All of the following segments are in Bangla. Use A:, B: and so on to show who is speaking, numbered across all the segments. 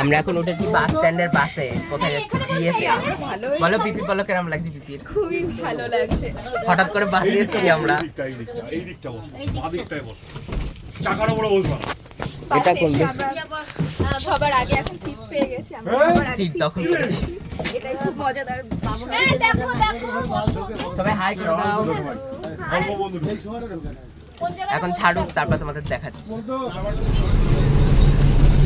A: আমরা এখন উঠেছি বাস স্ট্যান্ডের পাশে। কোথায় যাচ্ছি? বিয়েতে। বলো পিপি বলো কেরম লাগছে পিপির
B: খুবই ভালো লাগছে।
A: হঠাৎ করে বাসে এসেছি আমরা।
C: এই দিকটা এই দিকটা বসো বাঁ দিকটায় বসো। চাকার উপরে বসবা
A: এটা কোন দিক?
B: সবার আগে এখন সিট পেয়ে গেছি আমরা
C: হ্যাঁ?
B: সবার আগে
A: সিট
B: পেয়ে
A: করেছি।
B: এটাই খুব মজাদার এই দেখো দেখো
A: সবাই হাই করে দাও। এখন ছাড়ুক তারপর তোমাদের দেখাচ্ছি।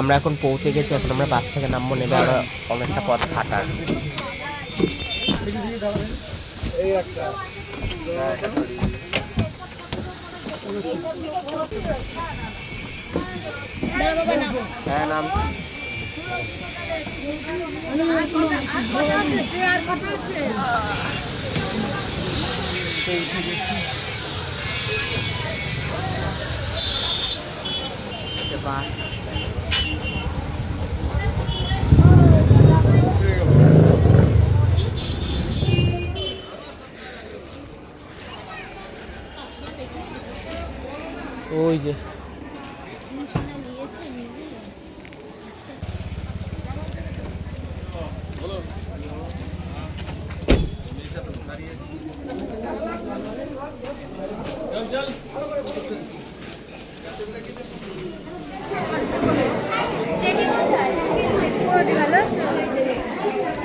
A: আমরা এখন পৌঁছে গেছি, এখন আমরা বাস থেকে নামবো নেবে আরও অনেকটা পথ হাঁটার হ্যাঁ বাস। ওই যে।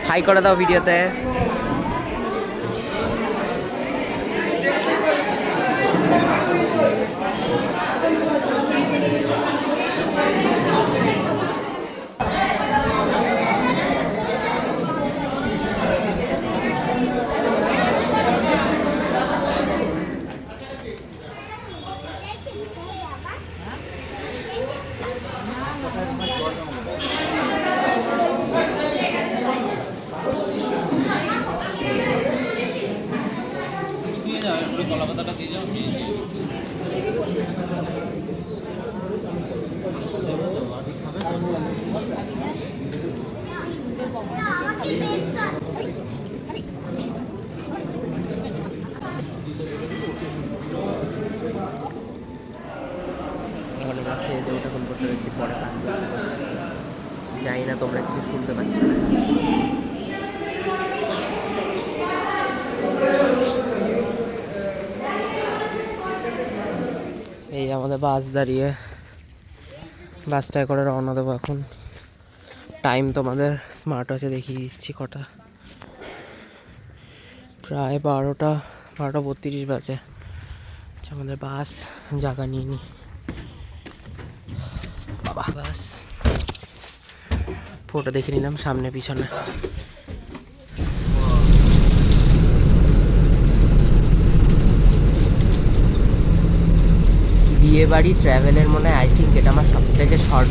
A: হাই করে দাও ভিডিওতে। এখন আমরা খেয়ে দিয়ে তখন বসে রয়েছি, পরে পাশে জানি না তোমরা কিছু শুনতে পাচ্ছ না এই আমাদের বাস দাঁড়িয়ে বাসটায় করে রওনা দেবো এখন। টাইম তোমাদের স্মার্ট ওয়াচে দেখিয়ে দিচ্ছি কটা। প্রায় বারোটা বারোটা বত্রিশ বাজে। আচ্ছা, আমাদের বাস জায়গা নিয়ে নি। বাবা বাস। ফটো দেখে নিলাম সামনে পিছনে। বিয়ে বাড়ি ট্রাভেলের মনে আই থিঙ্ক এটা আমার সব থেকে শর্ট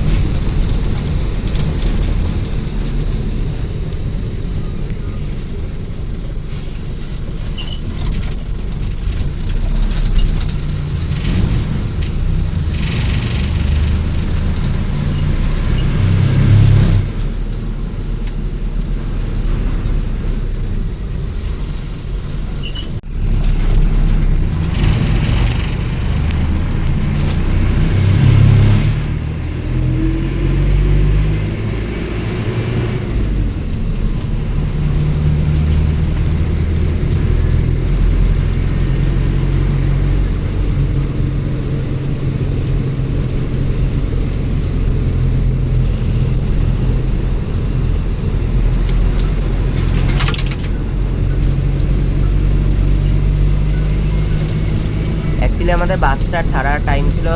A: অ্যাকচুয়ালি আমাদের বাসটা ছাড়ার টাইম ছিল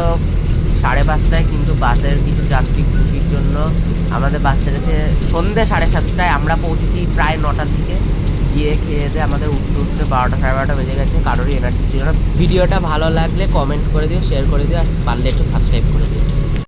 A: সাড়ে পাঁচটায়, কিন্তু বাসের কিছু যাত্রী ত্রুটির জন্য আমাদের বাস ছেড়েছে সন্ধ্যে সাড়ে সাতটায় আমরা পৌঁছেছি প্রায় নটার দিকে। গিয়ে খেয়ে দিয়ে আমাদের উঠতে উঠতে বারোটা সাড়ে বারোটা বেজে গেছে, কারোরই এনার্জি ছিল না। ভিডিওটা ভালো লাগলে কমেন্ট করে দিও শেয়ার করে দিও, আর পারলে একটু সাবস্ক্রাইব করে দিও।